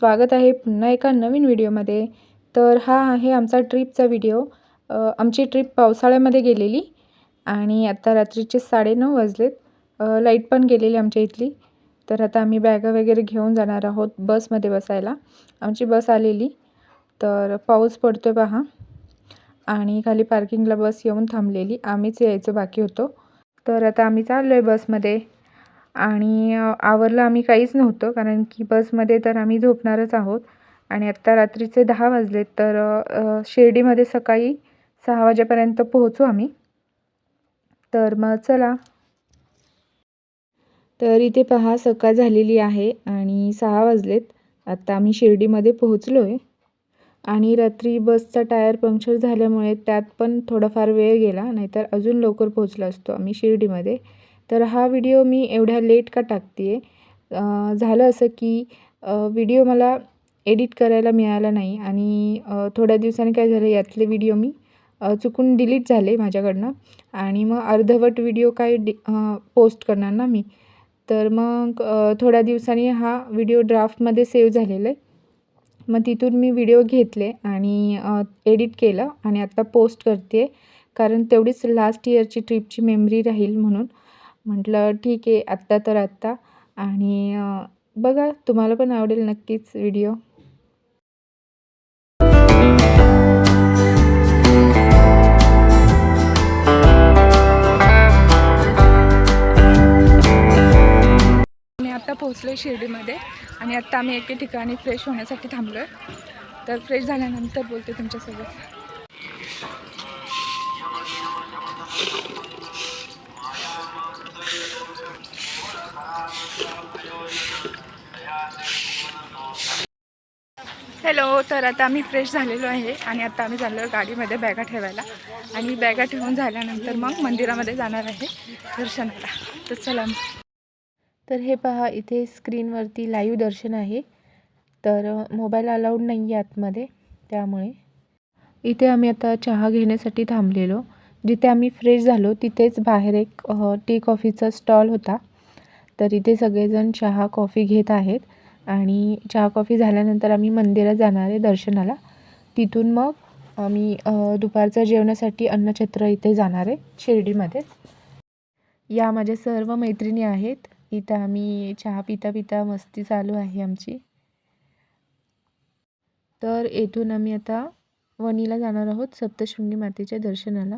स्वागत आहे पुन्हा एका नवीन व्हिडिओमध्ये. तर हा आहे आमचा ट्रिपचा व्हिडिओ. आमची ट्रिप पावसाळ्यामध्ये गेलेली आणि आता रात्रीचे साडेनऊ वाजलेत. लाइट पण गेलेली आमच्या इथली. तर आता आम्ही बॅगा वगैरे घेऊन जाणार आहोत बसमध्ये बसायला. आमची बस आलेली. तर पाऊस पडतो पहा. आणि खाली पार्किंगला बस येऊन थांबलेली. आम्हीच यायचं बाकी होतो. तर आता आम्ही चाललो आहे बसमध्ये. आणि आवरलं आम्ही काहीच नव्हतं कारण की बसमध्ये तर आम्ही झोपणारच आहोत. आणि आत्ता रात्रीचे दहा वाजले तर शिर्डीमध्ये सकाळी सहा वाजेपर्यंत पोहोचू आम्ही. तर मग चला. तर इथे पहा सकाळ झालेली आहे आणि सहा वाजलेत. आत्ता आम्ही शिर्डीमध्ये पोहोचलो आहे आणि रात्री बसचा टायर पंक्चर झाल्यामुळे त्यात पण थोडाफार वेळ गेला नाहीतर अजून लवकर पोहोचलो असतो आम्ही शिर्डीमध्ये. तर हा व्हिडिओ मी एवढ्या लेट का टाकते आहे झालं असं की व्हिडिओ मला एडिट करायला मिळाला नाही आणि थोड्या दिवसांनी काय झालं यातले व्हिडिओ मी चुकून डिलीट झाले माझ्याकडनं आणि मग अर्धवट व्हिडिओ काय डि पोस्ट करणार ना मी? तर मग थोड्या दिवसांनी हा व्हिडिओ ड्राफ्टमध्ये सेव्ह झालेला आहे. मग तिथून मी व्हिडिओ घेतले आणि एडिट केलं आणि आता पोस्ट करते कारण तेवढीच लास्ट इयरची ट्रिपची मेमरी राहील म्हणून. म्हटलं ठीक आहे आत्ता तर आत्ता. आणि बघा तुम्हाला पण आवडेल नक्कीच व्हिडिओ. मी आता पोहोचलो शिर्डीमध्ये आणि आत्ता आम्ही एके ठिकाणी फ्रेश होण्यासाठी थांबलो आहे तर फ्रेश झाल्यानंतर बोलते तुमच्यासोबत. हॅलो तर आता आम्ही फ्रेश झालेलो आहे आणि आता आम्ही चाललो गाडीमध्ये बॅगा ठेवायला. आणि बॅगा ठेवून झाल्यानंतर मग मंदिरामध्ये जाणार आहे दर्शनाला. तर चला तर हे पहा इथे स्क्रीनवरती लाईव्ह दर्शन आहे. तर मोबाईल अलाउड नाही आहे आतमध्ये त्यामुळे. इथे आम्ही आता चहा घेण्यासाठी थांबलेलो. जिथे आम्ही फ्रेश झालो तिथेच बाहेर एक टी कॉफीचा स्टॉल होता. तर इथे सगळेजण चहा कॉफी घेत आहेत. आणि चहा कॉफी झाल्यानंतर आम्ही मंदिरात जाणार आहे दर्शनाला. तिथून मग आम्ही दुपारचं जेवणासाठी अन्नछत्र इथे जाणार आहे शिर्डीमध्येच. या माझ्या सर्व मैत्रिणी आहेत. इथं आम्ही चहा पिता पिता मस्ती चालू आहे आमची. तर येथून आम्ही आता वणीला जाणार आहोत सप्तशृंगी मातेच्या दर्शनाला.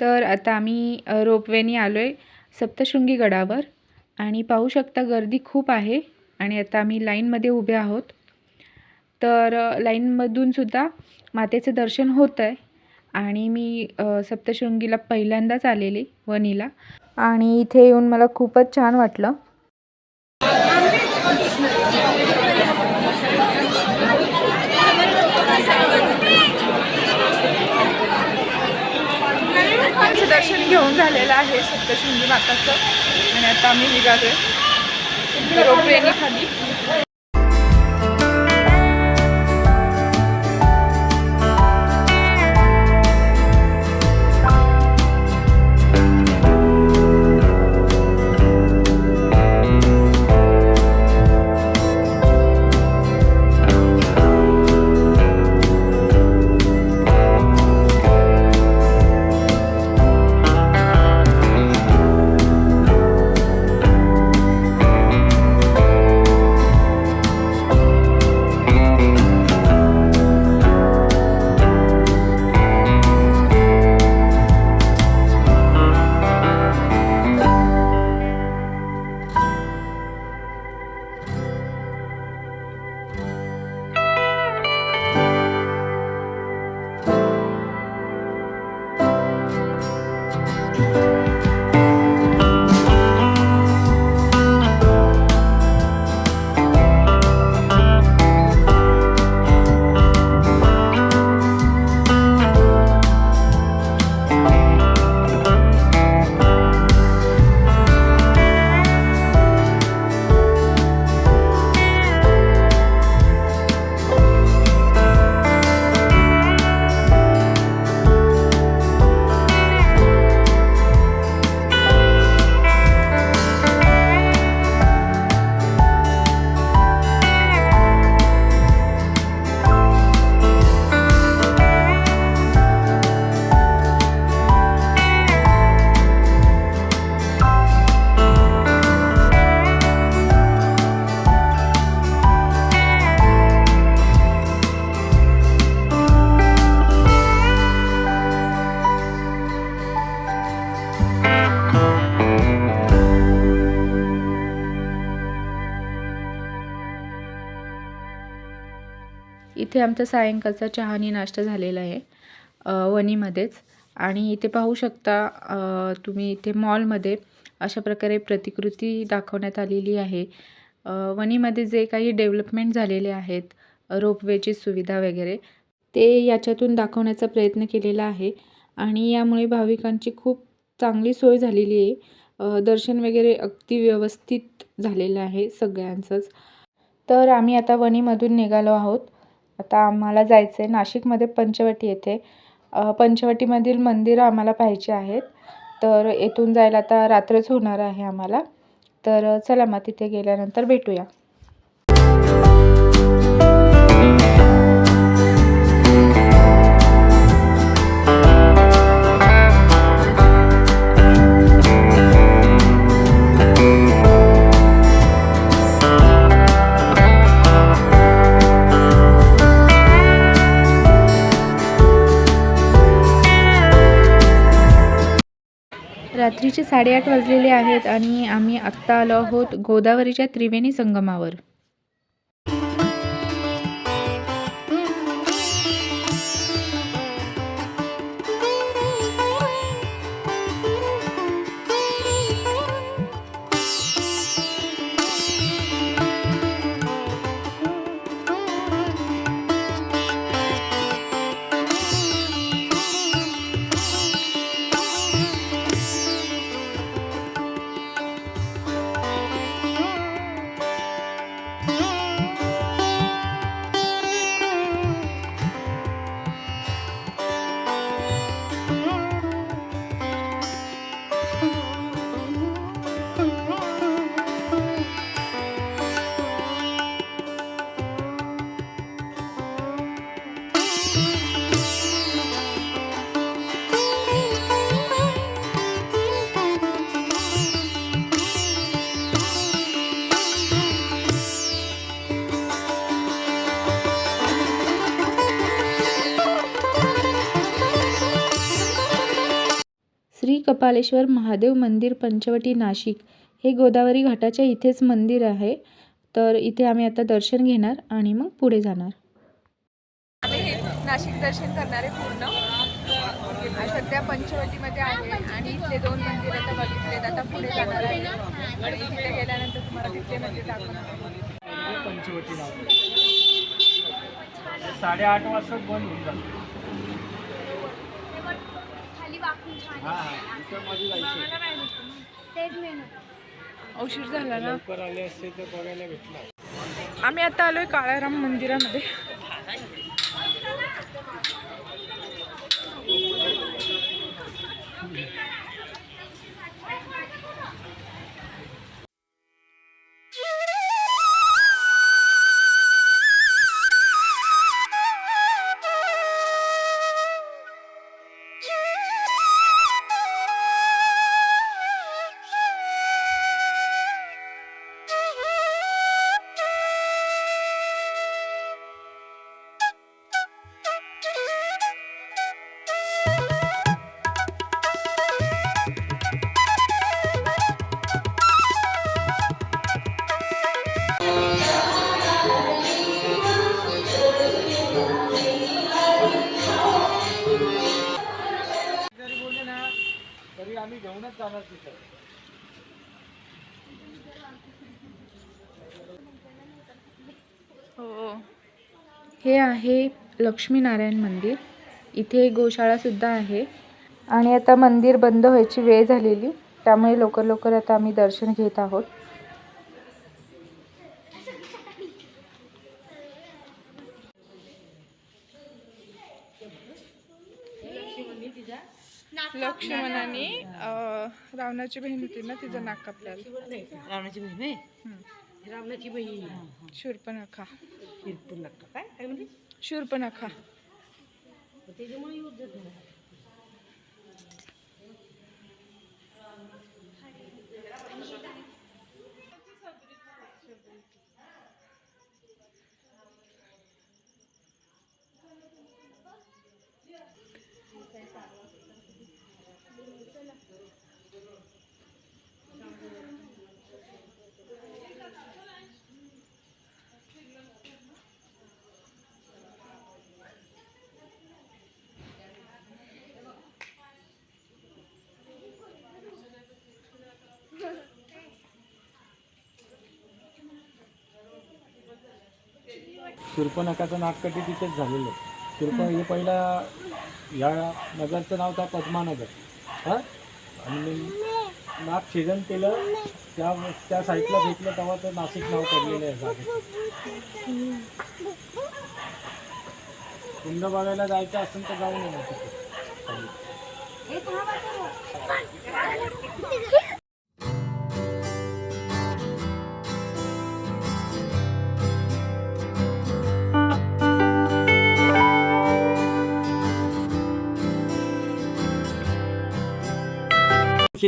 तर आता आम्ही रोपवेनी रोपवेने आलो आहे सप्तशृंगी गडावर आणि पाहू शकता गर्दी खूप आहे आणि आता आम्ही लाईनमध्ये उभे आहोत. तर लाईनमधूनसुद्धा मातेचं दर्शन होतं आहे आणि मी सप्तशृंगीला पहिल्यांदाच आलेले वनीला आणि इथे येऊन मला खूपच छान वाटलं. घेऊन झालेलं आहे सप्तशृंगी माताचं. आणि आता आम्ही निघालोय. रोपवेने खाली. इथे आमचा सायंकाळचा चहानी नाश्ता झालेला आहे वणीमध्येच. आणि इथे पाहू शकता तुम्ही इथे मॉलमध्ये अशा प्रकारे प्रतिकृती दाखवण्यात आलेली आहे. वणीमध्ये जे काही डेव्हलपमेंट झालेले आहेत रोपवेची सुविधा वगैरे ते याच्यातून दाखवण्याचा प्रयत्न केलेला आहे. आणि यामुळे भाविकांची खूप चांगली सोय झालेली आहे. दर्शन वगैरे अगदी व्यवस्थित झालेलं आहे सगळ्यांचंच. तर आम्ही आता वणीमधून निघालो आहोत. आता आम्हाला जायचं आहे नाशिकमध्ये पंचवटी येथे. पंचवटीमधील मंदिरं आम्हाला पाहायची आहेत. तर येथून जायला आता रात्रच होणार आहे आम्हाला. तर चला मग तिथे गेल्यानंतर भेटूया. रात्रीचे साडेआठ वाजलेले आहेत आणि आम्ही आत्ता आलो आहोत गोदावरीच्या त्रिवेणी संगमावर. श्री कपालेश्वर महादेव मंदिर पंचवटी नाशिक हे गोदावरी घाटाच्या इथेच मंदिर आहे. तर इथे आम्ही आता दर्शन घेणार आणि मग पुढे जाणार. आम्ही हे नाशिक दर्शन करणार आहे पूर्ण सध्या पंचवटीमध्ये आहे आणि इथले दोन मंदिर आता बघितलेत. आता पुढे जाणार आहे. आणि तिथे गेल्यानंतर तुम्हाला तिथले मंदिर दाखवणार पंचवटी साडेआठ वाजता बंद होऊन जातं. जायचं. उशीर झाला ना? लवकर आले असते तर बघायला भेटलं आम्ही आता आलोय काळाराम मंदिरामध्ये. हो. हे आहे लक्ष्मीनारायण मंदिर. इथे गोशाळासुद्धा आहे. आणि आता मंदिर बंद व्हायची वेळ झालेली. त्यामुळे लवकर लवकर आता आम्ही दर्शन घेत आहोत. लक्ष्मणाने अं, रावणाची बहीण होती ना तिचं नाक कापल्याला रावणाची बहीण आहे रावणाची बहीण. शूर्पणखा शिरपूर नका काय काय म्हणजे शूर्पणखा. त्याच्यामुळे युद्ध झालं शूर्पणखाचं नागकटी तिथेच झालेलं आहे. शूर्प हे पहिला या नगरचं नाव था पद्मानगर. हां? आणि नाक नाग छेदन केलं. त्या त्या साईडला भेटलं तेव्हा तर नाशिक नाव पडलेलं आहे जागेचं कुंड बघायला जायचं असेल तर जाऊन येणार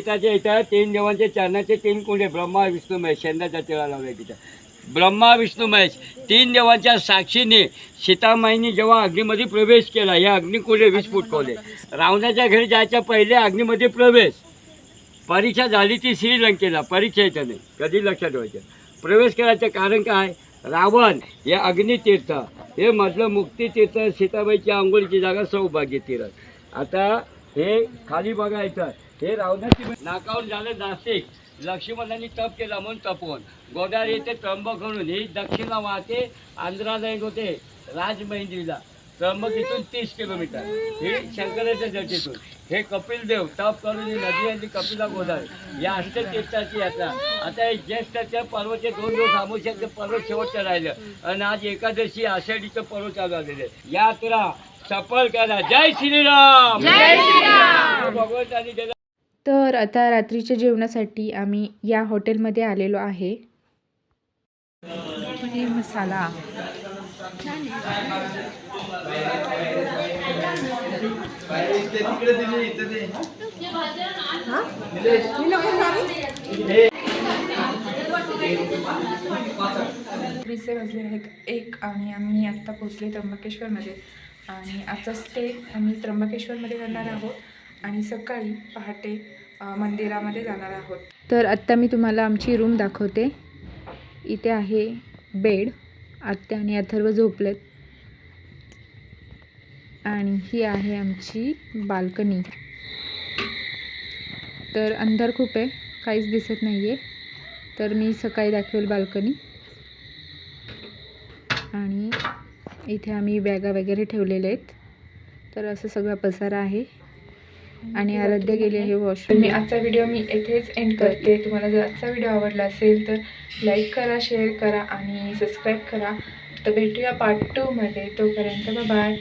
तिथे येतात इथं तीन देवांचे चरणाचे तीन कुंडे ब्रह्मा विष्णू महेश शेंदाच्या तिळा लावल्या तिथं. ब्रह्मा विष्णू महेश तीन देवांच्या साक्षीने सीतामाईने जेव्हा अग्नीमध्ये प्रवेश केला या अग्निकुंडे वीस फूट खोले. रावणाच्या घरी जायच्या पहिले अग्नीमध्ये प्रवेश. परीक्षा झाली ती श्रीलंकेला परीक्षा येतं नाही कधी लक्षात ठेवायचं? प्रवेश करायचं कारण काय? रावण हे अग्नितीर्थ हे मधलं मुक्तीतीर्थ सीताबाईची आंघोळीची जागा सौभाग्य तीर्थ आता हे खाली बघायचं. हे रावणाची नाकावर झालं नाशिक लक्ष्मणांनी तप केला म्हणून तपवून. गोदावरी येथे त्र्यंबक म्हणून. ही दक्षिणा वाहते आंध्राला एक होते राजमहिंद्रीला. त्र्यंबक इथून तीस किलोमीटर. हे शंकराच्या जटीतून. हे कपिल देव तप करून ही नदी आणि कपिला गोदावरी. या अष्टतीर्थाची यात्रा. आता हे ज्येष्ठाच्या पर्वचे दोन दिवस अमावस्याचं पर्व शेवटचं राहिलं. आणि आज एकादशी आषाढीचं पर्व चालू आलेलं आहे. यात्रा सफल करा. जय श्रीराम. भगवंतानी तर आता रात्रीच्या जेवणासाठी आम्ही या हॉटेलमध्ये आलेलो आहे. पनीर मसाला. वाजले आहेत एक आणि आम्ही आत्ता पोचले त्र्यंबकेश्वरमध्ये. आणि आजचा स्टे आम्ही त्र्यंबकेश्वरमध्ये करणार आहोत आणि सकाळी पहाटे मंदिरामध्ये जाणार आहोत. तर आत्ता मी तुम्हाला आमची रूम दाखवते. इथे आहे बेड आत्या आणि अथर्व झोपलेत. आणि ही आहे आमची बाल्कनी. तर अंधार खूप आहे काहीच दिसत नाही आहे तर मी सकाळी दाखवेल बाल्कनी आणि इथे आम्ही बॅगा वगैरे ठेवलेल्या आहेत. तर असं सगळा पसारा आहे. आणि आराध्य गेली आहे वॉशरूम मी आजचा व्हिडिओ मी येथेच एंड करते. तुम्हाला जर आजचा व्हिडिओ आवडला असेल तर लाईक करा शेअर करा आणि सबस्क्राईब करा. तर भेटूया पार्ट टूमध्ये तोपर्यंत बाय